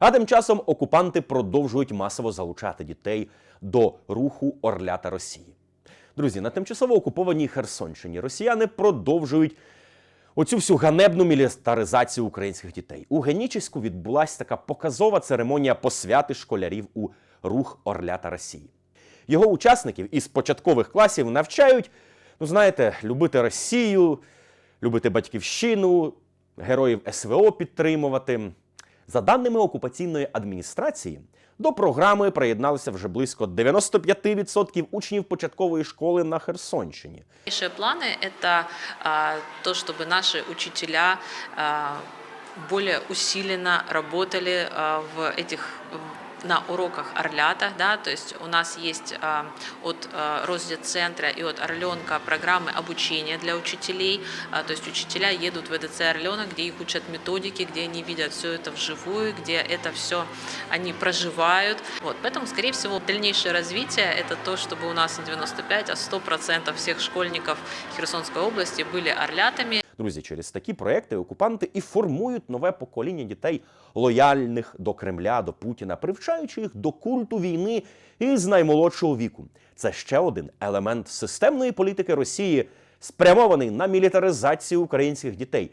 А тим часом окупанти продовжують масово залучати дітей до руху Орлята Росії. Друзі, на тимчасово окупованій Херсонщині росіяни продовжують оцю всю ганебну мілітаризацію українських дітей. У Генічеську відбулася така показова церемонія посвяти школярів у рух Орлята Росії. Його учасників із початкових класів навчають, ну знаєте, любити Росію, любити батьківщину, героїв СВО підтримувати. За даними окупаційної адміністрації, до програми приєдналося вже близько 95% учнів початкової школи на Херсонщині. Дальнейшие планы – это а, то, чтобы наши учителя а, более усиленно работали а, в этих в- на уроках Орлята, да, то есть у нас есть а, от а, Росдетцентра и от Орленка программы обучения для учителей, А, то есть учителя едут в ЭДЦ Орленок, где их учат методики, где они видят все это вживую, где это все они проживают. Вот, поэтому, скорее всего, дальнейшее развитие – это то, чтобы у нас не 95, а 100% всех школьников Херсонской области были орлятами. Друзі, через такі проекти окупанти і формують нове покоління дітей, лояльних до Кремля, до Путіна, привчаючи їх до культу війни із наймолодшого віку. Це ще один елемент системної політики Росії, спрямований на мілітаризацію українських дітей,